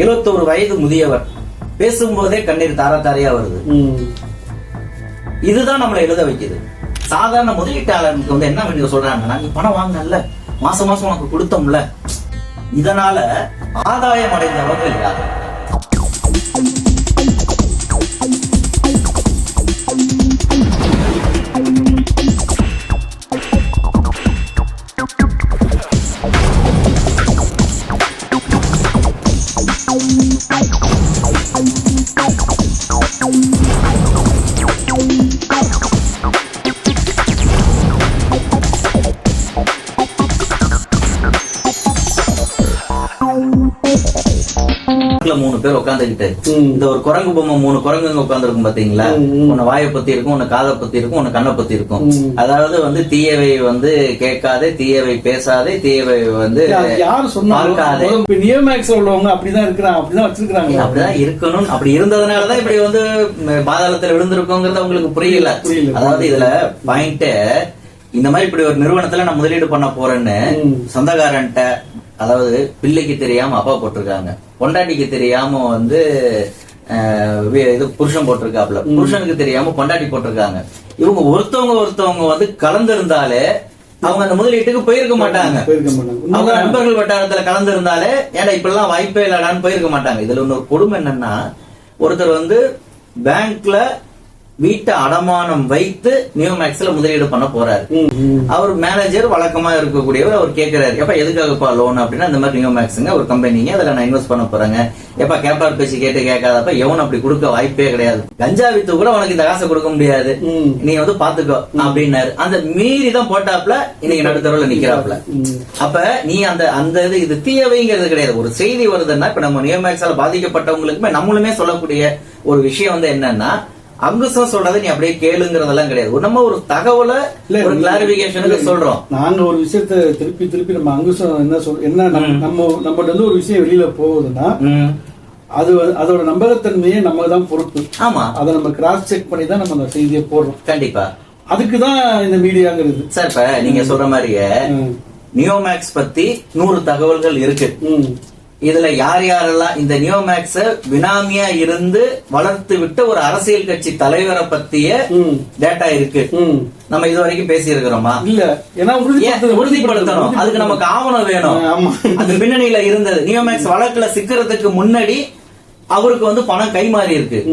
எழுபத்தோரு வயது முதியவர் பேசும்போதே கண்ணீர் தார தாரையா வருது. இதுதான் நம்மளை எழுத வைக்குது. சாதாரண முதலீட்டாளருக்கு வந்து என்ன பண்ணி சொல்றாங்கன்னா நீ பணம் வாங்கினல்ல மாசம் மாசம் உனக்கு கொடுத்தோம்ல. இதனால ஆதாயம் அடைந்தவர்கள் யார் பக்கத்துல மூணு பேர் உட்காந்துக்கிட்டு ம். இந்த ஒரு குரங்கு பொம்மை மூணு குரங்குங்க உட்காந்துருக்கும் பாத்தீங்களா. ஒன்னு வாயை பத்தி இருக்கும் ஒன்னு காதை பத்தி இருக்கும் ஒன்னு கண்ணை பத்தி இருக்கும். அதாவது வந்து தீயவை வந்து கேட்காதே தீயவை பேசாதே தீயவை வந்து யாரு இப்ப நியோமேக்ஸ் உள்ளவங்க அப்படிதான் இருக்கிறாங்க அப்படிதான் வச்சிருக்காங்க அப்படிதான் இருக்கணும் அப்படி இருந்ததுனாலதான் இப்படி வந்து பாதாளத்துல விழுந்திருக்கோங்கிறது உங்களுக்கு புரியல. அதாவது இதுல பாயிண்ட் இந்த மாதிரி இப்படி ஒரு நிறுவனத்துல நான் முதலீடு பண்ண போறேன்னு. சொந்தக்காரன்ட்ட அதாவது பிள்ளைக்கு தெரியாம அப்பா போட்டிருக்காங்க. பொண்டாட்டிக்கு தெரியாம வந்து இது புருஷன் போட்டிருக்காப்ல புருஷனுக்கு தெரியாம பொண்டாட்டி போட்டிருக்காங்க. இவங்க ஒருத்தவங்க ஒருத்தவங்க வந்து கலந்திருந்தாலே அவங்க அந்த முதலீட்டுக்கு போயிருக்க மாட்டாங்க. அவங்க. நண்பர்கள் வட்டாரத்துல கலந்து இருந்தாலே ஏன்டா இப்படிலாம் வாய்ப்பே இல்லடான்னு போயிருக்க மாட்டாங்க. இதுல இன்னொரு கொடுமை என்னன்னா ஒருத்தர் வந்து பேங்க்ல வீட்டை அடமானம் வைத்து நியூ மேக்ஸ்ல முதலீடு பண்ண போறாரு. அவர் மேனேஜர் வழக்கமா இருக்கக்கூடியவர் அவர் கேட்கிறாரு எப்ப எதுக்காகப்பா லோன் அப்படின்னா இந்த மாதிரி நியூ மேக்ஸுங்க ஒரு கம்பெனிங்க அதுல நான் இன்வெஸ்ட் பண்ண போறேங்க. எப்ப கேப்பார் பேசி கேட்டு கேட்காதப்ப எவன் அப்படி கொடுக்க வாய்ப்பே கிடையாது. கஞ்சா வித்து கூட உனக்கு இந்த காசை கொடுக்க முடியாது. நீ வந்து பாத்துக்கோ அப்படின்னாரு. அந்த மீறி தான் போட்டாப்ல இன்னைக்கு நடுத்தரவுல நிக்கிறாப்ல. அப்ப நீ அந்த அந்த இது இது தீயவைங்கிறது கிடையாது. ஒரு செய்தி வருதுன்னா இப்ப நம்ம நியோமேக்ஸால பாதிக்கப்பட்டவங்களுக்குமே நம்மளுமே சொல்லக்கூடிய ஒரு விஷயம் வந்து என்னன்னா அங்குசம் சொல்றதை நீ அப்படியே கேளுங்கிறதெல்லாம் கிடையாது. நம்ம ஒரு தகவலை இல்ல, ஒரு கிளாரிபிகேஷனுக்கு சொல்றோம். நாங்க ஒரு விஷயத்த திருப்பி திருப்பி நம்ம அங்குசம் என்ன சொல் என்ன நம்ம நம்ம நம்மகிட்ட இருந்து ஒரு விஷயம் வெளியில போகுதுன்னா. அது அதோட நம்பகத்தன்மையே நம்ம தான் பொறுப்பு. ஆமா. அதை நம்ம கிராஸ் செக் பண்ணி தான் நம்ம அந்த செய்தியை போடுறோம். கண்டிப்பா. அதுக்கு தான் இந்த மீடியாங்கிறது. சார் இப்ப நீங்க சொல்ற மாதிரியே. நியோமேக்ஸ் பத்தி நூறு தகவல்கள் இருக்கு. இதுல யார் யாரெல்லாம் இந்த நியோமேக்ஸ பினாமியா இருந்து வளர்த்து விட்ட ஒரு அரசியல் கட்சி தலைவரை பத்திய. டேட்டா இருக்கு. நம்ம இது வரைக்கும் பேசி இருக்கிறோமா இல்ல. ஏன்னா ஏன் உறுதிப்படுத்த- உறுதிப்படுத்தணும்? அதுக்கு நமக்கு ஆவணம் வேணும். அது பின்னணியில இருந்தது. நியோமேக்ஸ் வழக்குல சிக்கிறதுக்கு முன்னாடி அவருக்கு வந்து பணம் கைமாறி இருக்கு.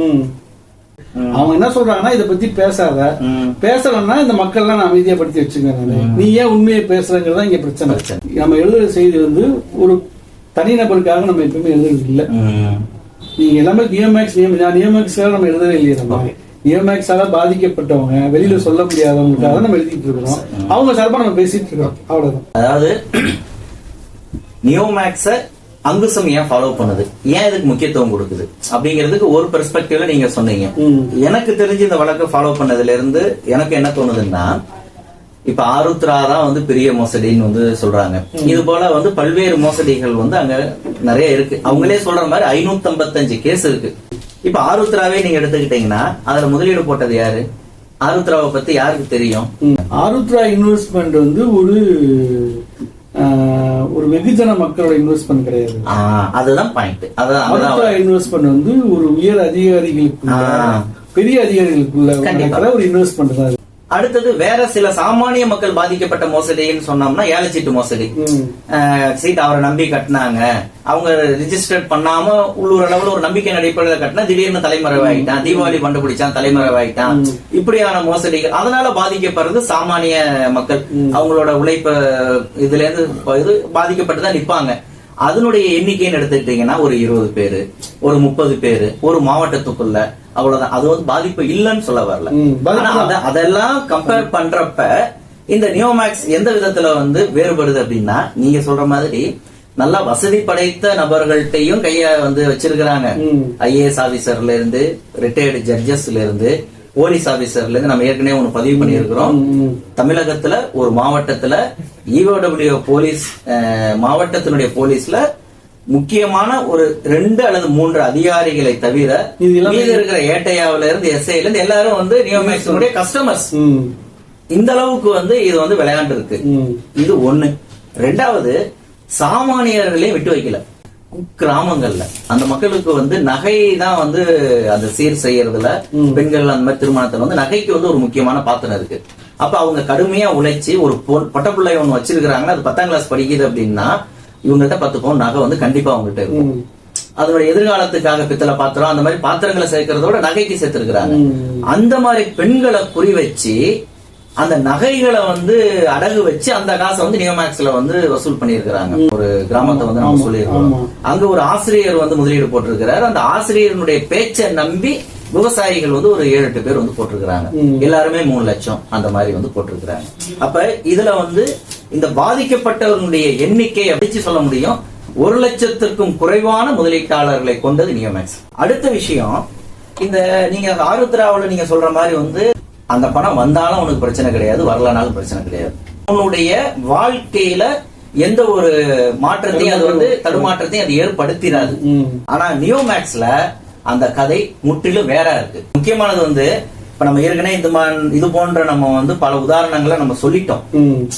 அவங்க என்ன சொல்றாங்கன்னா இத பத்தி பேசாத. பேசலன்னா இந்த மக்கள் எல்லாம் நான் அமைதியப்படுத்தி வச்சுங்க நானு. நீ ஏன் உண்மையை பேசுறங்கிறதா இங்க பிரச்சனை. பிரச்சனை. நம்ம எழுதுற செய்தி வந்து ஒரு தனிநபருக்காக நம்ம எப்பவுமே எழுதுறது இல்ல. நீங்க எல்லாமே நியோமேக்ஸ் நியோமேக்ஸ்க்காக நம்ம எழுதவே இல்லையே நம்ம. நியோமேக்ஸால பாதிக்கப்பட்டவங்க வெளியில சொல்ல முடியாதவங்களுக்காக நம்ம எழுதிட்டு இருக்கிறோம். அவங்க சார்பா நம்ம பேசிட்டு இருக்கோம். அவ்வளவுதான். அதாவது நியோமேக்ஸ அங்குசம் ஏன் ஃபாலோ பண்ணுது? ஏன் இதுக்கு முக்கியத்துவம் கொடுக்குது? அப்படிங்கிறதுக்கு ஒரு பெர்ஸ்பெக்டிவ்ல நீங்க சொன்னீங்க. எனக்கு தெரிஞ்சு இந்த வழக்கு ஃபாலோ பண்ணதுல இருந்து எனக்கு என்ன தோணுதுன்னா இப்ப ஆருத்ரா தான் வந்து பெரிய மோசடின்னு வந்து சொல்றாங்க. இது போல வந்து பல்வேறு மோசடிகள் வந்து அங்க நிறைய இருக்கு. அவங்களே சொல்ற மாதிரி ஐநூத்தி ஐம்பத்தஞ்சு கேஸ் இருக்கு. இப்ப ஆருத்ராவே நீங்க எடுத்துக்கிட்டீங்கன்னா அதுல முதலீடு போட்டது யாரு? ஆருத்ராவை பத்தி யாருக்கு தெரியும். ஆருத்ரா இன்வெஸ்ட்மெண்ட் வந்து ஒரு ஒரு வெகுஜன மக்களோட இன்வெஸ்ட்மெண்ட் கிடையாது. அதுதான் பாயிண்ட் அதான் இன்வெஸ்ட்மெண்ட் வந்து ஒரு உயர் அதிகாரிகளுக்குள்ள ஆ. பெரிய அதிகாரிகளுக்குள்ள ஒரு இன்வெஸ்ட்மெண்ட் தான். அடுத்தது வேற சில சாமானிய மக்கள் பாதிக்கப்பட்ட மோசடின்னு சொன்னோம்னா ஏலச்சீட்டு மோசடி. சீட் அவரை நம்பி கட்டினாங்க. அவங்க ரிஜிஸ்டர் பண்ணாம உள்ளூர் அளவுல ஒரு நம்பிக்கை அடிப்படையில் கட்டினா திடீர்னு தலைமறைவாயிட்டான். தீபாவளி கண்டுபிடிச்சான் தலைமறைவாயிட்டான். இப்படியான மோசடிகள். அதனால பாதிக்கப்படுறது சாமானிய மக்கள். அவங்களோட உழைப்ப இதுல இருந்து இது பாதிக்கப்பட்டு தான் நிப்பாங்க. அதனுடைய எண்ணிக்கைன்னு எடுத்துக்கிட்டீங்கன்னா ஒரு இருபது பேரு ஒரு முப்பது பேரு ஒரு மாவட்டத்துக்குள்ள அவ்வளவுதான். அது வந்து பாதிப்பு இல்லைன்னு சொல்ல வரல. ஆனா அத- அதெல்லாம் கம்பேர் பண்றப்ப இந்த நியோமேக்ஸ் எந்த விதத்துல வந்து வேறுபடுது அப்படின்னா நீங்க சொல்ற மாதிரி நல்லா வசதி படைத்த நபர்கள்ட்டையும் கைய வந்து வச்சிருக்கிறாங்க. ஐஏஎஸ் ஆபீசர்ல இருந்து ரிட்டையர்டு ஜட்ஜஸ்ல இருந்து போலீஸ் ஆபீசர்ல இருந்து நம்ம ஏற்கனவே ஒண்ணு பதிவு பண்ணியிருக்கிறோம். தமிழகத்துல ஒரு மாவட்டத்துல இஓடபிள்யூ போலீஸ் அஹ், மாவட்டத்தினுடைய போலீஸ்ல முக்கியமான ஒரு ரெண்டு அல்லது மூன்று அதிகாரிகளை தவிர மீதி இருக்கிற ஏட்டையாவில இருந்து எஸ்ஐல இருந்து எல்லாரும் வந்து நியோமேக்ஸினுடைய கஸ்டமர்ஸ். இந்த அளவுக்கு வந்து இது வந்து விளையாண்டு இருக்கு. இது ஒண்ணு ரெண்டாவது சாமானியர்களையும் விட்டு வைக்கல கிராமங்கள்ல. அந்த மக்களுக்கு வந்து நகை தான் வந்து அந்த சீர் செய்யறதுல பெண்கள் அந்த மாதிரி திருமணத்துல வந்து நகைக்கு வந்து ஒரு முக்கியமான பாத்திரம் இருக்கு. அப்ப அவங்க கடுமையா உழைச்சு ஒரு பொ- பொட்ட பிள்ளை ஒண்ணு வச்சிருக்காங்கன்னா அது பத்தாம் கிளாஸ் படிக்குது அப்படின்னா இவங்ககிட்ட பத்து பவுன் நகை வந்து கண்டிப்பா அவங்ககிட்ட இருக்கும். அதோட எதிர்காலத்துக்காக பித்தளை பாத்திரம் அந்த மாதிரி பாத்திரங்களை சேர்க்கறதோட நகைக்கு சேர்த்திருக்கிறாங்க. அந்த மாதிரி பெண்களை குறி வச்சு அந்த நகைகளை வந்து அடகு வச்சு அந்த காசை வந்து நியோமேக்ஸ்ல வந்து வசூல் பண்ணியிருக்கிறாங்க. ஒரு கிராமத்தை வந்து நம்ம சொல்லியிருக்கோம். அங்க ஒரு ஆசிரியர் வந்து முதலீடு போட்டிருக்கிறாரு. அந்த ஆசிரியருடைய பேச்சை நம்பி விவசாயிகள் வந்து ஒரு ஏழு எட்டு பேர் வந்து போட்டிருக்கிறாங்க. எல்லாருமே மூணு லட்சம் அந்த மாதிரி வந்து போட்டிருக்கிறாங்க. அப்ப இதுல வந்து இந்த பாதிக்கப்பட்டவர்களுடைய எண்ணிக்கை அடிச்சு சொல்ல முடியும். ஒரு லட்சத்திற்கும் குறைவான முதலீட்டாளர்களை கொண்டது நியோமேக்ஸ் அடுத்த விஷயம் இந்த நீங்க ஆருத்ராவுல நீங்க சொல்ற மாதிரி வந்து அந்த பணம் வந்தாலும் உனக்கு பிரச்சனை கிடையாது வரலனாலும் பிரச்சனை கிடையாது. உன்னுடைய வாழ்க்கையில எந்த ஒரு மாற்றத்தையும் அது வந்து தடுமாற்றத்தையும் அது ஏற்படுத்திடாது ம். ஆனா நியோமேக்ஸ்ல அந்த கதை முற்றிலும் வேற இருக்கு. முக்கியமானது வந்து இப்ப நம்ம ஏற்கனவே இந்த மா- இது போன்ற நம்ம வந்து பல உதாரணங்களை நம்ம சொல்லிட்டோம்.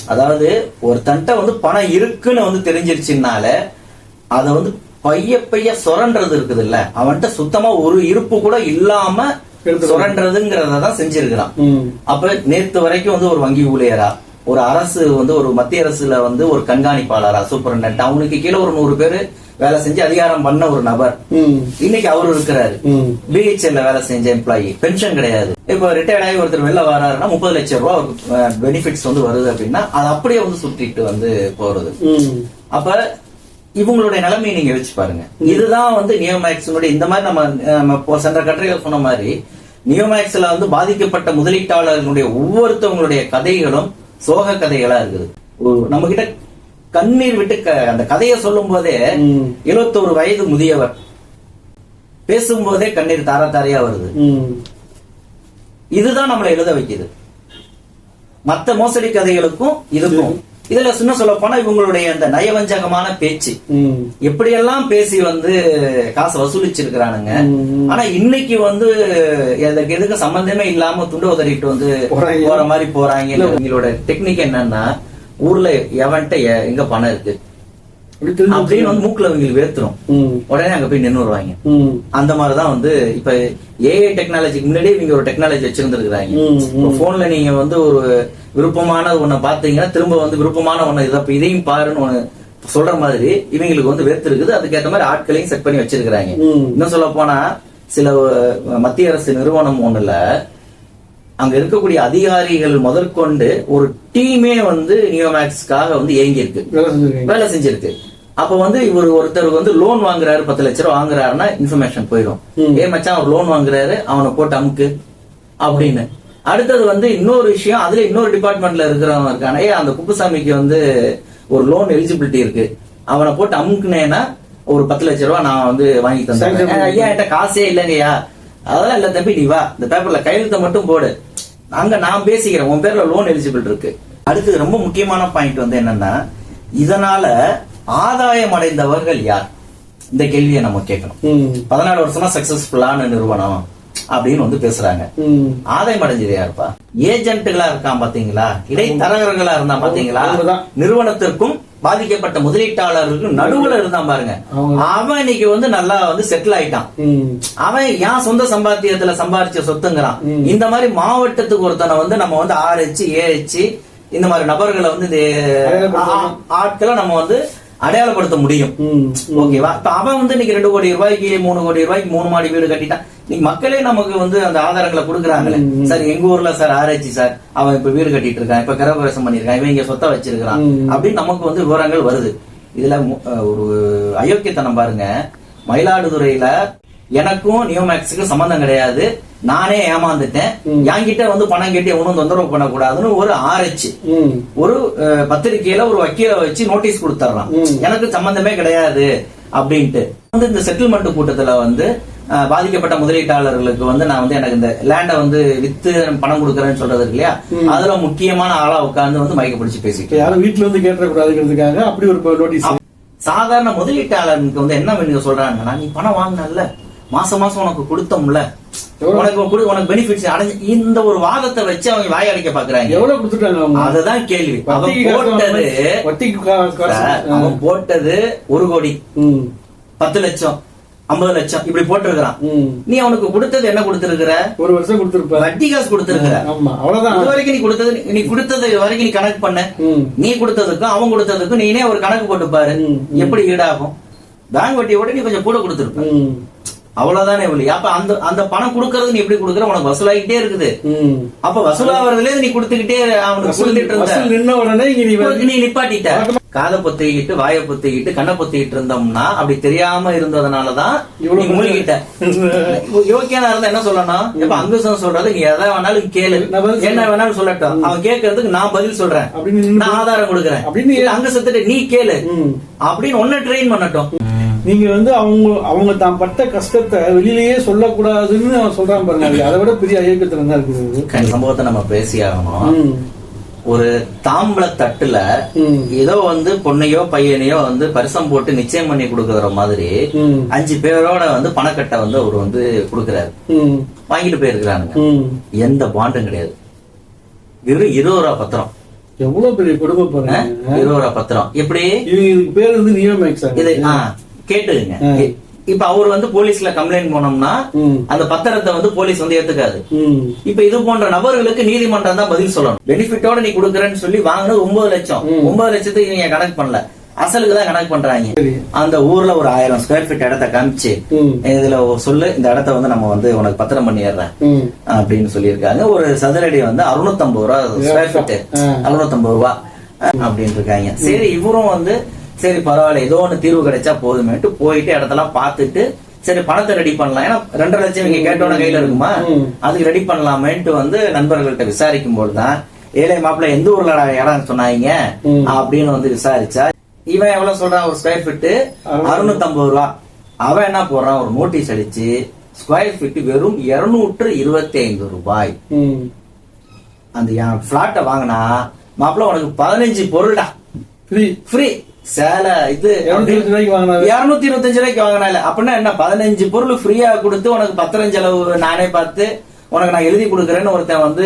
அதாவது ஒரு தன்ட்ட வந்து பணம் இருக்குன்னு வந்து தெரிஞ்சிருச்சுனால அத வந்து பைய பைய சுரண்டுறது இருக்குது இல்ல அவன்கிட்ட சுத்தமா ஒரு இருப்பு கூட இல்லாம எடுத்துக்கணும். சுரண்டுறதுங்கிறத தான் செஞ்சிருக்கிறான். அப்ப நேத்து வரைக்கும் வந்து ஒரு வங்கி ஊழியரா ஒரு அரசு வந்து ஒரு மத்திய அரசுல வந்து ஒரு கண்காணிப்பாளரா சூப்பரண்ட் அவனுக்கு கீழே ஒரு நூறு பேரு வேலை செஞ்சு அதிகாரம் பண்ண ஒரு நபர். இன்னைக்கு அவரு இருக்கிறாரு. பிஹெச்எல்ல வேலை செஞ்ச எம்ப்ளாயி பென்ஷன் கிடையாது இப்ப ரிட்டையர்ட் ஆகி ஒருத்தர் வெளில வராருன்னா முப்பது லட்சம் ரூபாய் பெனிஃபிட்ஸ் வந்து வருது அப்படின்னா அது அப்படியே வந்து சுட்டிட்டு வந்து போறது. அப்ப இவங்களுடைய நிலைமையை நீங்க வச்சு பாருங்க. இதுதான் வந்து நியோமேக்ஸினுடைய இந்த மாதிரி நம்ம சென்ற கட்டுரைகள் சொன்ன மாதிரி நியோமேக்ஸ்ல வந்து பாதிக்கப்பட்ட முதலீட்டாளர்களுடைய ஒவ்வொருத்தவங்களுடைய கதைகளும் சோக கதைகளா இருக்குது. நம்ம கிட்ட கண்ணீர் விட்டு அந்த கதையை சொல்லும் போதே. இருபத்தோரு வயது முதியவர் பேசும்போதே கண்ணீர் தார தாரையா வருது. இதுதான் நம்மளை எழுத வைக்குது. மத்த மோசடி கதைகளுக்கும் இதுக்கும். இதுல சின்ன சொல்ல போனா இவங்களுடைய அந்த நயவஞ்சகமான பேச்சு. எப்படியெல்லாம் பேசி வந்து காசு வசூலிச்சிருக்கிறானுங்க. ஆனா இன்னைக்கு வந்து எதுக்கு எதுக்கு சம்பந்தமே இல்லாம துண்டு உதறிட்டு வந்து. போற மாதிரி போறாங்க இவங்களோட டெக்னிக் என்னன்னா ஊர்ல எவன்ட்ட எங்க பணம் இருக்கு அப்படின்னு வந்து மூக்குல இவங்களுக்கு வேர்த்துரும் ம். உடனே அங்க போய் நின்று வருவாங்க. அந்த மாதிரிதான் வந்து இப்ப ஏஐ டெக்னாலஜிக்கு முன்னாடியே இவங்க ஒரு டெக்னாலஜி வச்சிருந்திருக்காங்க. போன்ல நீங்க வந்து ஒரு விருப்பமான ஒண்ண பாத்தீங்கன்னா திரும்ப வந்து விருப்பமான ஒண்ணு இதை இதையும் பாருன்னு ஒண்ணு சொல்ற மாதிரி இவங்களுக்கு வந்து வெறுத்து இருக்குது. அதுக்கேற்ற மாதிரி ஆட்களையும் செட் பண்ணி வச்சிருக்கிறாங்க. இன்னும் சொல்ல போனா சில மத்திய அரசு நிறுவனம் ஒண்ணுல அங்க இருக்கக்கூடிய அதிகாரிகள் முதற்கொண்டு ஒரு டீமே வந்து நியோமேக்ஸ்க்காக வந்து இயங்கி இருக்கு வேலை செஞ்சிருக்கு. அப்ப வந்து இவர் ஒருத்தர் வந்து லோன் வாங்குறாரு பத்து லட்ச ரூபா வாங்குறாருன்னா இன்ஃபர்மேஷன் போயிடும். ஏ மச்சான் அவர் லோன் வாங்குறாரு அவனை போட்டு அமுக்கு அப்படின்னு. அடுத்தது வந்து இன்னொரு விஷயம் அதுல இன்னொரு டிபார்ட்மெண்ட்ல இருக்கிறவன் இருக்கானே. ஏ அந்த குப்புசாமிக்கு வந்து ஒரு லோன் எலிஜிபிலிட்டி இருக்கு. அவனை போட்டு அமுக்குனேன்னா ஒரு பத்து லட்ச ரூபா நான் வந்து வாங்கி தந்தேன் ஐயா என்கிட்ட காசே இல்லைங்கய்யா. அதெல்லாம் இல்ல தம்பி நீ வா. இந்த பேப்பர்ல கையெழுத்த மட்டும் போடு. அங்க நான் பேசிக்கிறேன். உன் பேர்ல லோன் எலிஜிபிள் இருக்கு. அடுத்தது ரொம்ப முக்கியமான பாயிண்ட் வந்து என்னன்னா இதனால ஆதாயம் அடைந்தவர்கள் யார்? இந்த கேள்வியை நம்ம கேட்கணும். பதினாலு வருஷமா சக்சஸ்ஃபுல்லான நிறுவனம். அப்படின்னு வந்து பேசுறாங்க. ஆதாயம் அடைஞ்சது யாருப்பா ஏஜென்ட்டுகளா இருக்கான் பாத்தீங்களா? இடைத்தரகர்களா இருந்தா பாத்தீங்களா. நிறுவனத்திற்கும் பாதிக்கப்பட்ட முதலீட்டாளர்களுக்கும் நடுவுல இருந்தான் பாருங்க. அவன் இன்னைக்கு வந்து நல்லா வந்து செட்டில் ஆயிட்டான். அவன் ஏன் சொந்த சம்பாத்தியத்துல சம்பாரிச்ச சொத்துங்கிறான்? இந்த மாதிரி மாவட்டத்துக்கு ஒருத்தனை வந்து நம்ம வந்து ஆரச்சு ஏச்சு இந்த மாதிரி நபர்களை வந்து ஆட்களை நம்ம வந்து அடையாளப்படுத்த முடியும். ஓகேவா இப்ப அவன் வந்து இன்னைக்கு ரெண்டு கோடி ரூபாய்க்கு மூணு கோடி ரூபாய்க்கு மூணு மாடி வீடு கட்டிட்டான் இன்னைக்கு மக்களே நமக்கு வந்து அந்த ஆதாரங்களை கொடுக்குறாங்களே. சார் எங்க ஊர்ல சார் ஆராய்ச்சி சார் அவன் இப்ப வீடு கட்டிட்டு இருக்கான் இப்ப கிரகப்பிரவேசம் பண்ணிருக்கான் இவன் இங்க சொத்தை வச்சிருக்கான். அப்படின்னு நமக்கு வந்து விவரங்கள் வருது. இதுல ஒரு அயோக்கியத்தனம் பாருங்க. மயிலாடுதுறையில எனக்கும் நியோமேக்ஸுக்கும் சம்பந்தம் கிடையாது. நானே ஏமாந்துட்டேன். என்கிட்ட வந்து பணம் கேட்டு ஒன்றும் தொந்தரவு பண்ணக்கூடாதுன்னு ஒரு ஆராய்ச்சி. ஒரு அஹ், பத்திரிக்கையில ஒரு வக்கீல வச்சு நோட்டீஸ் கொடுத்துட்றான். எனக்கு சம்பந்தமே கிடையாது அப்படின்ட்டு. வந்து இந்த செட்டில்மெண்ட் கூட்டத்துல வந்து பாதிக்கப்பட்ட முதலீட்டாளர்களுக்கு வந்து நான் வந்து எனக்கு இந்த லேண்டை வந்து வித்து பணம் கொடுக்கறேன்னு சொல்றது இருக்கு இல்லையா? அதுல முக்கியமான ஆளா உட்கார்ந்து வந்து மயக்க பிடிச்சு பேசிட்டு யாரும் வீட்டுல இருந்து கேட்டக்கூடாதுங்கிறதுக்காக அப்படி ஒரு நோட்டீஸ் சாதாரண முதலீட்டாளருக்கு வந்து என்ன வேணுங்க சொல்றாங்கன்னா நீ பணம் வாங்கினல்ல. மாசம் மாசம் உனக்கு கொடுத்தோம்ல? உனக்கு கொடு- உனக்கு பெனிஃபிட்ஸ் அடைஞ்சு இந்த ஒரு வாதத்தை வச்சு அவங்க வாய் அடைக்க பாக்குறாங்க. எவ்வளவு கொடுத்துட்டாங்க அதுதான் கேள்வி. அவன் போட்டது அவன் போட்டது ஒரு கோடி. பத்து லட்சம் ஐம்பது லட்சம் இப்படி போட்டிருக்கிறான். நீ அவனுக்கு கொடுத்தது என்ன கொடுத்திருக்கிற? ஒரு வருஷம் கொடுத்துருப்ப. வட்டி காசு கொடுத்திருக்கிற. ஆமா அவ்வளவுதான். இது வரைக்கும் நீ கொடுத்தது நீ கொடுத்தது வரைக்கும் நீ கணக்கு பண்ண. நீ கொடுத்ததுக்கும் அவன் கொடுத்ததுக்கும் நீனே ஒரு கணக்கு போட்டு பாரு எப்படி ஈடாகும்? பேங்க் வட்டியோட நீ கொஞ்சம் கூட கொடுத்திருப்ப. அவ்வளவுதானே இவ்வளவு அப்ப அந்த அந்த பணம் கொடுக்கறது நீ எப்படி கொடுக்குற? உனக்கு வசூலாகிட்டே இருக்குது. அப்ப வசூலாகிறதுல நீ கொடுத்துக்கிட்டே அவனுக்கு கொடுத்துட்டு இருந்த. உடனே நீ நிப்பாட்டிட்ட. காதை பொத்திக்கிட்டு வாயை பொத்திக்கிட்டு கண்ணை பொத்திக்கிட்டு இருந்தோம்னா அப்படி தெரியாம இருந்ததுனாலதான் நீ மூழ்கிட்ட. யோக்கியனா இருந்தா என்ன சொல்லணும்? இப்ப அங்குசம் சொல்றது? நீ எதை வேணாலும் கேளு. என்ன வேணாலும் சொல்லட்டும். அவன் கேட்கறதுக்கு நான் பதில் சொல்றேன். நான் ஆதாரம் கொடுக்கறேன். அப்படின்னு இல்ல அங்குசத்துட்டு நீ கேளு. அப்படின்னு ஒன்ன ட்ரெயின் பண்ணட்டும். நீங்க வந்து அவங்க அவங்க தான் பட்ட கஷ்டத்தை வெளியிலேயே சொல்லக்கூடாதுன்னு சொல்றான் பாருங்க. அது விட பெரிய ஐயக்கத்துல தான் இருக்குது சம்பவத்தை நம்ம பேசி ஆகணும். ஒரு தாம்பள தட்டுல. ஏதோ வந்து பொண்ணையோ பையனையோ வந்து பரிசம் போட்டு நிச்சயம் பண்ணி கொடுக்கற மாதிரி. அஞ்சு பேரோட வந்து பணக்கட்டை வந்து அவர் வந்து கொடுக்கறாரு. வாங்கிட்டு போயிருக்கிறானுங்க. எந்த பாண்டும் கிடையாது. வெறும் இருபது ரூபா பத்திரம். எவ்வளவு பெரிய கொடுமை இருபது ரூபா பத்திரம். எப்படி? இது இதுக்கு பேர் வந்து நியோமேக்ஸ் இது கேட்டுங்க இப்ப அவர் வந்து போலீஸ்ல கம்ப்ளைண்ட் போனோம்னா. அந்த பத்திரத்தை வந்து போலீஸ் வந்து ஏத்துக்காது. இப்ப இது போன்ற நபர்களுக்கு நீதிமன்றம் தான் பதில் சொல்லணும். பெனிஃபிட்டோட நீ கொடுக்கறேன்னு சொல்லி வாங்கினது ஒன்பது லட்சம். ஒன்பது லட்சத்துக்கு நீங்க கணக்கு பண்ணல. அசலுக்கு தான் கணக்கு பண்றாங்க. அந்த ஊர்ல ஒரு ஆயிரம் ஸ்கொயர் ஃபீட் இடத்த காமிச்சு. இதுல ஒரு சொல்லு இந்த இடத்த வந்து நம்ம வந்து உனக்கு பத்திரம் பண்ணிடுறேன். அப்படின்னு சொல்லியிருக்காங்க. ஒரு சதுரடி வந்து அறுநூத்தம்பது ரூபா ஸ்கொயர் ஃபீட். அறுநூத்தம்பது ரூபா அப்படின்னு இருக்காங்க. சரி இவரும் வந்து சரி பரவாயில்ல ஏதோ ஒண்ணு தீர்வு கிடைச்சா போதுமேட்டு போயிட்டு இடத்தெல்லாம் பார்த்துட்டு சரி பணத்தை ரெடி பண்ணலாம். ஏன்னா ரெண்டரை லட்சம் இங்க கேட்டோட கையில இருக்குமா. அதுக்கு ரெடி பண்ணலாமேன்ட்டு வந்து நண்பர்கள்ட்ட விசாரிக்கும் போதுதான் ஏழை மாப்பிள்ள எந்த ஊர்ல இடம் சொன்னாங்க. அப்படின்னு வந்து விசாரிச்சா இவன் எவ்வளவு சொல்றான்? ஒரு ஸ்கொயர் ஃபீட் அறுநூத்தம்பது ரூபா. அவன் என்ன போடுறான்? ஒரு நோட்டீஸ் அடிச்சு ஸ்கொயர் ஃபீட் வெறும் இருநூற்று இருபத்தி ஐந்து ரூபாய். அந்த பிளாட்டை வாங்கினா மாப்பிள்ள உனக்கு பதினஞ்சு பொருள்டா. ஃப்ரீ ஃப்ரீ சேலை இது இருநூத்தி இருபத்தஞ்சு ரூபாய்க்கு வாங்கினால அப்படின்னா என்ன? பதினஞ்சு பொருள் ஃப்ரீயா கொடுத்து உனக்கு பத்திரஞ்சு அளவு நானே பார்த்து உனக்கு நான் எழுதி கொடுக்குறேன்னு ஒருத்தன் வந்து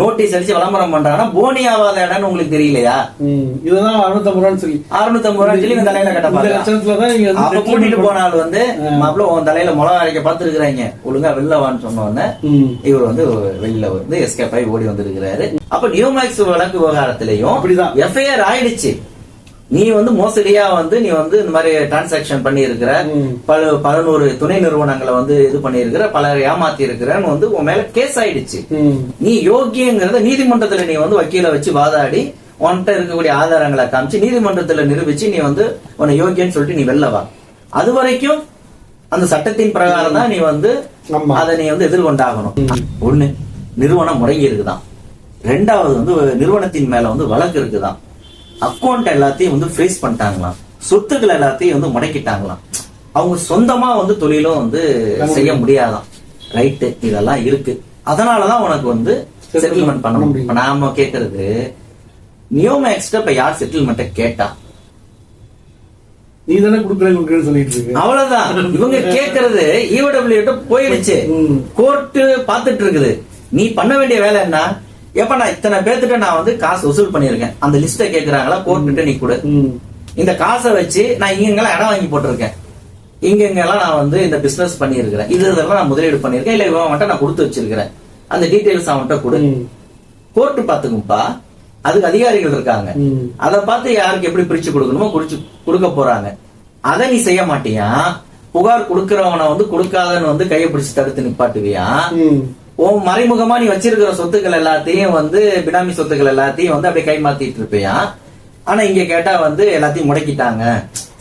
நோட்டீஸ் அடிச்சு விளம்பரம் பண்றான்னா போனி ஆகாத இடம்னு உங்களுக்கு தெரியலையா. இதுதான் அறுநூத்தம்பது ரூபான்னு சொல்லி. அறுநூத்தம்பது ரூபாய் சொல்லி இவன் தலையில கட்ட அப்ப கூட்டிட்டு போனால் வந்து மாப்பிள்ள உன் தலையில முளகா அரைக்க பார்த்துருக்காங்க ஒழுங்கா வெளில வான்னு சொன்ன உடனே. இவர் வந்து வெளியில வந்து எஸ்கேப் ஆகி ஓடி வந்திருக்கிறாரு. அப்ப நியோமேக்ஸ் வழக்கு விவகாரத்திலையும் அப்படிதான். எஃப்ஐஆர் ஆயிடுச்சு. நீ வந்து மோசடியா வந்து நீ வந்து இந்த மாதிரி டிரான்சாக்ஷன் பண்ணி இருக்கிற ம். பல பதினோரு துணை நிறுவனங்களை வந்து இது பண்ணி இருக்கிற பலரை ஏமாத்தி இருக்கிறன்னு வந்து உன் மேல கேஸ் ஆயிடுச்சு. நீ யோக்கியங்கிறத நீதிமன்றத்துல நீ வந்து வக்கீல வச்சு வாதாடி உன்கிட்ட இருக்கக்கூடிய ஆதாரங்களை காமிச்சு நீதிமன்றத்துல நிரூபிச்சு நீ வந்து உன்னை யோக்கியன்னு சொல்லிட்டு நீ வெளில வா அது வரைக்கும் அந்த சட்டத்தின் பிரகாரம் தான் நீ வந்து. அதை நீ வந்து எதிர்கொண்டாகணும் ஒண்ணு நிறுவனம் முடங்கி இருக்குதான் ரெண்டாவது வந்து நிறுவனத்தின் மேல வந்து வழக்கு இருக்குதான் அக்கௌண்ட் எல்லாத்தையும் வந்து ஃப்ரீஸ் பண்ணிட்டாங்களாம். சொத்துக்கள் எல்லாத்தையும் வந்து முடக்கிட்டாங்களாம். அவங்க சொந்தமா வந்து தொழிலும் வந்து செய்ய முடியாதாம். ரைட்டு இதெல்லாம் இருக்கு. அதனாலதான் உனக்கு வந்து செட்டில்மெண்ட் பண்ண முடியும். நாம கேக்குறது நியோமேக்ஸ்ட இப்ப யார் செட்டில்மெண்ட்டை கேட்டா? நீ தானே குடுக்குறேன்னு சொல்லிட்டு இருக்கு. அவ்வளவுதான். இவங்க கேக்குறது E ஈவடபிள்யூ போயிடுச்சு. கோர்ட்டு பாத்துட்டு இருக்குது. நீ பண்ண வேண்டிய வேலை என்ன? எப்ப நான் இத்தனை பேர்த்துட்ட நான் வந்து காசு வசூல் பண்ணிருக்கேன் அந்த லிஸ்ட கேக்குறாங்களா? கோர்ட்டு நீ கொடு. இந்த காசை வச்சு நான் இங்க இங்கெல்லாம் இடம் வாங்கி போட்டிருக்கேன். இங்க இங்கெல்லாம் நான் வந்து இந்த பிசினஸ் பண்ணியிருக்கிறேன். இது இதெல்லாம் நான் முதலீடு பண்ணிருக்கேன் இல்ல இவன் மட்டும் நான் கொடுத்து வச்சிருக்கிறேன். அந்த டீடைல்ஸ் அவன்கிட்ட கொடு. கோர்ட்டு பாத்துக்கும்பா அதுக்கு அதிகாரிகள் இருக்காங்க. அதை பார்த்து யாருக்கு எப்படி பிரிச்சு கொடுக்கணுமோ குறிச்சு கொடுக்க போறாங்க. அதை நீ செய்ய மாட்டியா? புகார் கொடுக்கறவனை வந்து கொடுக்காதன்னு வந்து கையை பிடிச்சு தடுத்து நிப்பாட்டுவியா. உன் மறைமுகமா நீ வச்சிருக்கிற சொத்துக்கள் எல்லாத்தையும் வந்து பினாமி சொத்துக்கள் எல்லாத்தையும் வந்து அப்படியே கை மாத்திட்டு இருப்பியா? ஆனா இங்க கேட்டா வந்து எல்லாத்தையும் முடக்கிட்டாங்க.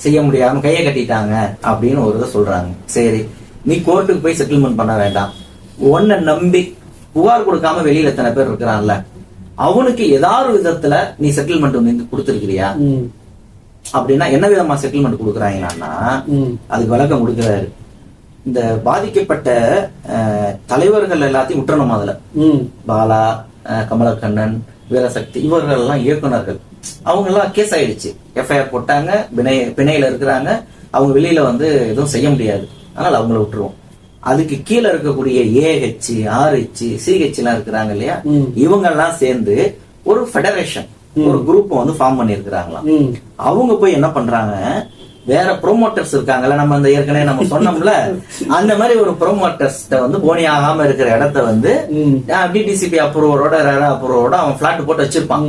செய்ய முடியாம கையை கட்டிட்டாங்க அப்படின்னு ஒரு இதை சொல்றாங்க. சரி நீ கோர்ட்டுக்கு போய் செட்டில்மெண்ட் பண்ண வேண்டாம். உன்னை நம்பி புகார் கொடுக்காம வெளியில எத்தனை பேர் இருக்கிறான்ல. அவனுக்கு ஏதாவது விதத்துல நீ செட்டில்மெண்ட் வந்து கொடுத்துருக்கிறியா. அப்படின்னா என்ன விதமா செட்டில்மெண்ட் கொடுக்குறாங்கன்னா. அதுக்கு விளக்கம் கொடுக்கிறாரு. இந்த பாதிக்கப்பட்ட தலைவர்கள் எல்லாத்தையும் விட்டுறணும் அதுல. பாலா கமலக்கண்ணன் வீரசக்தி இவர்கள் எல்லாம் இயக்குனர்கள் அவங்க எல்லாம் கேஸ் ஆயிடுச்சு எஃப்ஐஆர் போட்டாங்க பிணை பிணையில இருக்கிறாங்க. அவங்க வெளியில வந்து எதுவும் செய்ய முடியாது. அதனால அவங்கள விட்டுருவோம். அதுக்கு கீழே இருக்கக்கூடிய ஏஹெச் ஆர்ஹெச் சிஹெச் எல்லாம் இருக்கிறாங்க இல்லையா. இவங்க எல்லாம் சேர்ந்து ஒரு ஃபெடரேஷன் ஒரு குரூப் வந்து ஃபார்ம் பண்ணிருக்கிறாங்களாம். அவங்க போய் என்ன பண்றாங்க? வேற ப்ரோமோட்டர்ஸ் இருக்காங்கல்ல நம்ம அந்த ஏற்கனவே நம்ம சொன்னோம்ல அந்த மாதிரி ஒரு ப்ரோமோட்டர்ஸ் வந்து போனி ஆகாம இருக்கிற இடத்த வந்து. டிடிசிபி அப்ரூவரோட ரேரா அப்ரூவரோட அவன் பிளாட் போட்டு வச்சிருப்பான்.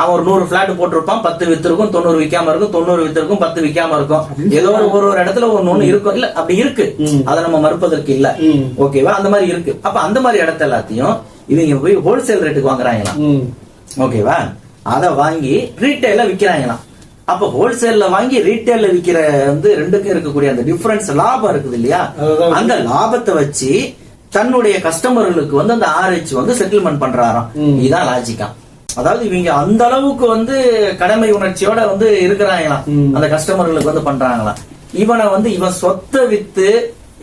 அவன் ஒரு நூறு பிளாட் போட்டிருப்பான் பத்து வித்திருக்கும் தொண்ணூறு விக்காம இருக்கும் தொண்ணூறு வித்திருக்கும் பத்து விக்காம இருக்கும். ஏதோ ஒரு ஒரு ஒரு இடத்துல ஒன்னு ஒண்ணு இருக்கும். இல்ல அப்படி இருக்கு. அதை நம்ம மறுப்பதற்கு இல்ல. ஓகேவா? அந்த மாதிரி இருக்கு. அப்ப அந்த மாதிரி இடத்த எல்லாத்தையும் இவங்க போய் ஹோல்சேல் ரேட்டுக்கு வாங்குறாங்களாம். ஓகேவா? அத வாங்கி ரீட்டைல விக்கிறாங்களாம். அப்ப ஹோல்சேல்ல வாங்கி ரீட்டைல்ல விக்கிற வந்து ரெண்டுக்கும் இருக்கக்கூடிய அந்த டிஃபரன்ஸ் லாபம் இருக்குது இல்லையா? அந்த லாபத்தை வச்சு தன்னுடைய கஸ்டமர்களுக்கு வந்து அந்த ஆர்ஹெச் வந்து செட்டில்மெண்ட் பண்றாராம். இதுதான் லாஜிக்கா அதாவது இவங்க அந்த அளவுக்கு வந்து கடமை உணர்ச்சியோட வந்து இருக்கிறாங்களாம். அந்த கஸ்டமர்களுக்கு வந்து பண்றாங்களாம். இவனை வந்து இவன் சொத்தை வித்து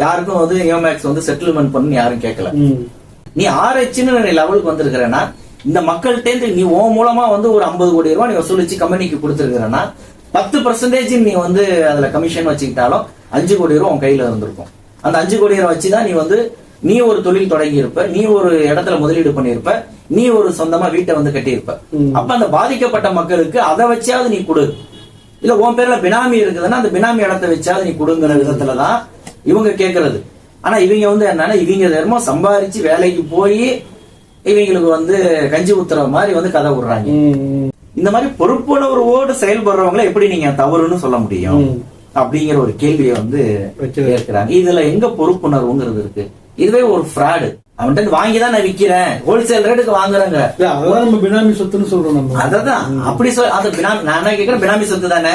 யாருக்கும் வந்து நியோமேக்ஸ் வந்து செட்டில்மெண்ட் பண்ணு யாரும் கேட்கல. நீ ஆர்ஹெச்னு லெவலுக்கு வந்திருக்கிறேன்னா இந்த மக்கள்கிட்ட இருந்து நீ உன் மூலமா வந்து ஒரு ஐம்பது கோடி ரூபாய் நீ வசூலிச்சு கம்பெனிக்கு கொடுத்துருக்கிறேன்னா பத்து பர்சன்டேஜ் நீ வந்து அதுல கமிஷன் வச்சுக்கிட்டாலும் அஞ்சு கோடி ரூபாய் உன் கையில இருந்திருக்கும். அந்த அஞ்சு கோடி ரூபாய் வச்சுதான் நீ வந்து நீ ஒரு தொழில் தொடங்கி இருப்ப நீ ஒரு இடத்துல முதலீடு பண்ணியிருப்ப நீ ஒரு சொந்தமா வீட்டை வந்து கட்டியிருப்ப. அப்ப அந்த பாதிக்கப்பட்ட மக்களுக்கு அதை வச்சாவது நீ கொடு. இல்ல உன் பேர்ல பினாமி இருக்குதுன்னா அந்த பினாமி இடத்தை வச்சாவது நீ கொடுங்கிற விதத்துலதான் இவங்க கேக்குறது. ஆனா இவங்க வந்து என்னன்னா இவங்க தர்மம் சம்பாரிச்சு வேலைக்கு போய் இவங்களுக்கு வந்து கஞ்சி ஊத்துற மாதிரி வந்து கதை விடுறாங்க. இந்த மாதிரி பொறுப்புணர்வோடு செயல்படுறவங்கள எப்படி நீங்க தவறுன்னு சொல்ல முடியும். அப்படிங்கிற ஒரு கேள்வியை வந்து. கேட்கிறாங்க. இதுல எங்க பொறுப்புணர்வுங்கிறது இருக்கு? இதுவே ஒரு ஃப்ராடு அவன்கிட்ட வாங்கி தான் நான் விக்கிறேன். ஹோல்சேல் ரேட்டுக்கு வாங்குறேங்க. அதான் நம்ம பினாமி சொத்துன்னு சொல்றோம் நம்ம. அததான். அப்படி சொல் அது பினாமி நான் என்ன கேக்குறேன்? பினாமி சொத்து தானே.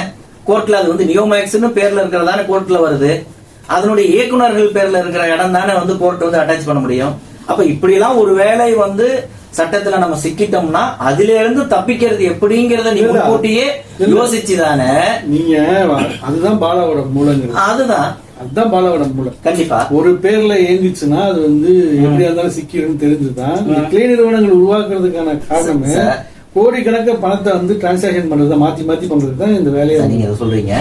கோர்ட்ல அது வந்து நியோமேக்ஸ்னு பேர்ல இருக்கிறதானே கோர்ட்ல வருது. அதனுடைய இயக்குனர்கள் பேர்ல இருக்கிற இடம் தானே வந்து கோர்ட் வந்து அட்டாச் பண்ண முடியும். அப்ப இப்படி எல்லாம் ஒரு வேலை வந்து சட்டத்துல நம்ம சிக்கிட்டோம்னா அதுல இருந்து தப்பிக்கிறது எப்படிங்கறத நீ முன்கூட்டியே யோசிச்சு தானே நீங்க அதுதான் பாலாவோட மூலங்கிறது அதுதான். அதுதான் பாலாவோட மூலம். கண்டிப்பா. ஒரு பேர்ல இயங்குச்சுன்னா அது வந்து எப்படியா இருந்தாலும் சிக்கிடும் தெரிஞ்சுதான். கிளை நிறுவனங்கள் உருவாக்குறதுக்கான காரணமே. கோடிக்கணக்க பணத்தை வந்து டிரான்சாக்ஷன் பண்றது மாத்தி மாத்தி பண்றது தான் இந்த வேலையை நீங்க சொல்றீங்க.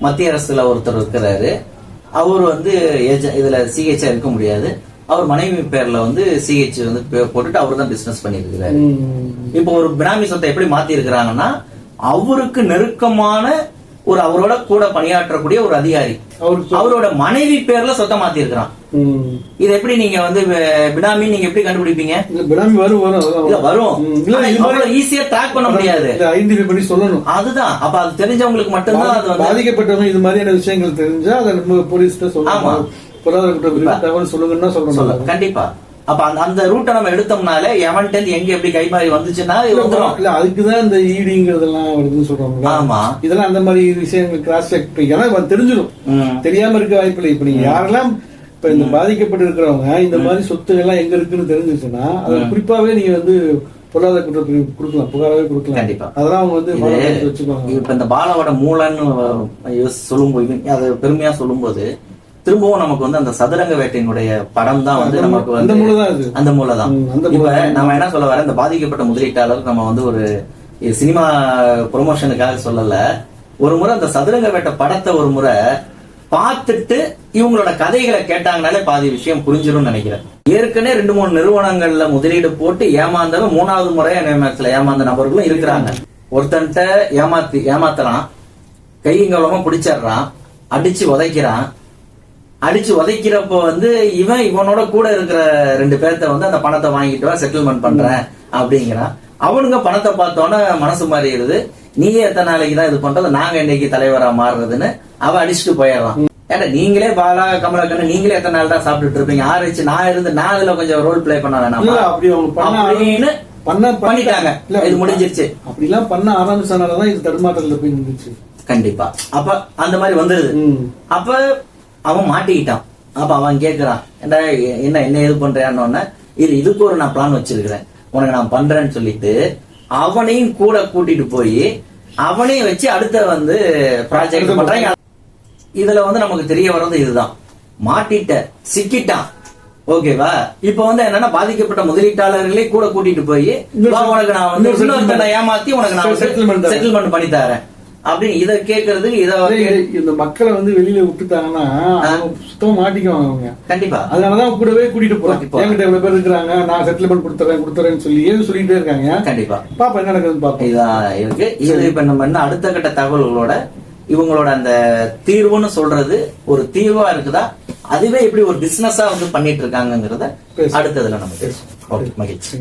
மத்திய அரசுல ஒருத்தர் இருக்கிறாரு. அவர் வந்து இதுல சிஹெச் இருக்க முடியாது. அவர் மனைவி பேர்ல வந்து சிஹெச் வந்து போட்டுட்டு அவர் தான் பிசினஸ் பண்ணிருக்கிறாரு. இப்போ ஒரு பினாமி சொத்தை எப்படி மாத்தி இருக்கிறாங்கன்னா அவருக்கு நெருக்கமான ஒரு அவரோட கூட பணியாற்றக்கூடிய ஒரு அதிகாரி. அவரோட மனைவி பேர்ல சொத்தை மாத்தி இருக்கிறான். இது எப்படி நீங்க வந்து பினாமி நீங்க எப்படி கண்டுபிடிப்பீங்க? பினாமி வரும் வரும் வரும். ஈஸியா ட்ராக் பண்ண முடியாது. ஐடென்டிஃபை பண்ணி சொல்லணும். அதுதான். அப்ப அது தெரிஞ்சவங்களுக்கு மட்டும்தான் அது பாதிக்கப்பட்டவங்க இது மாதிரியான விஷயங்கள் தெரிஞ்சா அதை ஆமா. சொல்லணும். பொருளாதார குற்றம் தகவல் சொல்லுங்கன்னா சொல்ல சொல்லணும். கண்டிப்பா. அப்ப அந்த அந்த ரூட்டை நம்ம எடுத்தோம்னாலே இருந்து எங்க எப்படி கைமாறி வந்துச்சுன்னா இல்ல அதுக்குதான் இந்த ஈடிங்கிறதெல்லாம் வருதுன்னு சொல்றாங்க ஆமா. இதெல்லாம் அந்த மாதிரி விஷயங்கள் கிராஸ் செக் ஏன்னா தெரிஞ்சிடும். தெரியாம இருக்க வாய்ப்பு இல்லை இப்ப நீங்க யாரெல்லாம் இப்ப இந்த பாதிக்கப்பட்டு இருக்கிறவங்க இந்த மாதிரி சொத்துகள்லாம் எங்க இருக்குன்னு தெரிஞ்சிச்சுன்னா அதை குறிப்பாவே நீங்க வந்து பொருளாதார குற்றப்பிரிவு கொடுக்கலாம் புகாராவே கொடுக்கலாம். கண்டிப்பா. அதெல்லாம் அவங்க வந்து வச்சுக்குவாங்க. இப்ப இந்த பாலாவோட மூலன்னு சொல்லும்போது அது பெருமையா சொல்லும்போது திரும்பவும் நமக்கு வந்து அந்த சதுரங்க வேட்டையினுடைய படம் தான் வந்து நமக்கு வந்து. அந்த மூலம் தான் இப்ப. நம்ம என்ன சொல்ல வர இந்த பாதிக்கப்பட்ட முதலீட்டாளர் நம்ம வந்து ஒரு சினிமா ப்ரொமோஷனுக்காக சொல்லல. ஒரு முறை அந்த சதுரங்க வேட்டை படத்தை ஒரு முறை பார்த்துட்டு இவங்களோட கதைகளை கேட்டாங்கனாலே பாதி விஷயம் புரிஞ்சிரும்னு நினைக்கிறேன். ஏற்கனவே ரெண்டு மூணு நிறுவனங்கள்ல முதலீடு போட்டு ஏமாந்தவன் மூணாவது முறை நேமத்துல ஏமாந்த நபர்களும் இருக்கிறாங்க. ஒருத்தன்ட்ட ஏமாத்தி ஏமாத்தலாம் கையங்கலமா பிடிச்சிடுறான். அடிச்சு உதைக்கிறான். அடிச்சு உதைக்கிறப்ப வந்து இவன் இவனோட கூட இருக்கிற ரெண்டு பேர்த்த வந்து அந்த பணத்தை வாங்கிட்டு வா செட்டில்மெண்ட் பண்றேன் அப்படிங்கிறான். அவனுங்க பணத்தை பார்த்தோன்னே மனசு மாறிடுது. நீயே எத்தனை நாளைக்கு தான் இது பண்றது? நாங்க இன்னைக்கு தலைவரா மாறுறதுன்னு அவன் அடிச்சுட்டு போயிடறான். ஏன்னா நீங்களே பாலா கமலக்கண்ணு நீங்களே எத்தனை நாள் தான் சாப்பிட்டுட்டு இருப்பீங்க? ஆரம்பிச்சு நான் இருந்து நான் இதுல கொஞ்சம் ரோல் ப்ளே பண்ண வேணாமா? அப்படி அப்படின்னு பண்ண பண்ணிட்டாங்க. இது முடிஞ்சிருச்சு. அப்படிலாம் பண்ண ஆரம்பிச்சனாலதான் இது தடுமாற்றத்துல போய் நின்றுச்சு கண்டிப்பா. அப்ப அந்த மாதிரி வந்துருது. அப்ப அவன் மாட்டிக்கிட்டான். அப்ப அவன் கேக்குறான் ஏண்டா என்ன என்ன இது பண்றியான்னு இது இதுக்கு ஒரு நான் பிளான் வச்சிருக்கிறேன். உனக்கு நான் பண்றேன்னு சொல்லிட்டு அவனையும் கூட கூட்டிட்டு போய் அவனையும் வச்சு அடுத்த வந்து ப்ராஜெக்ட் பண்றாங்க. இதுல வந்து நமக்கு தெரிய வர்றது இதுதான். மாட்டிட்ட சிக்கிட்டான். ஓகேவா இப்ப வந்து என்னன்னா பாதிக்கப்பட்ட முதலீட்டாளர்களே கூட கூட்டிட்டு போய் உனக்கு நான் வந்து ஏமாத்தி உனக்கு நான். செட்டில்மெண்ட் பண்ணி தரேன். அப்படின்னு இத கேக்குறதுக்கு இத இந்த மக்களை வந்து வெளியில விட்டுட்டாங்கன்னா சுத்தமா மாட்டிக்குவாங்க அவங்க. கண்டிப்பா. அதனாலதான் கூடவே கூட்டிட்டு போறாங்க. என்கிட்ட எவ்வளவு பேர் இருக்கிறாங்க நான் செட்டில்மெண்ட் கொடுத்துறேன் கொடுத்துறேன்னு சொல்லி ஏன் சொல்லிட்டே இருக்காங்க? கண்டிப்பா. பாப்பா என்ன நடக்குதுன்னு பாப்போம். இதான் இருக்கு. இது இப்ப நம்ம என்ன அடுத்த கட்ட தகவல்களோட இவங்களோட அந்த தீர்வுன்னு சொல்றது ஒரு தீர்வா இருக்குதா? அதுவே எப்படி ஒரு பிசினஸா வந்து பண்ணிட்டு இருக்காங்கங்கிறத பேசுவோம். அடுத்ததுல நம்ம பேசுவோம். மகிழ்ச்சி.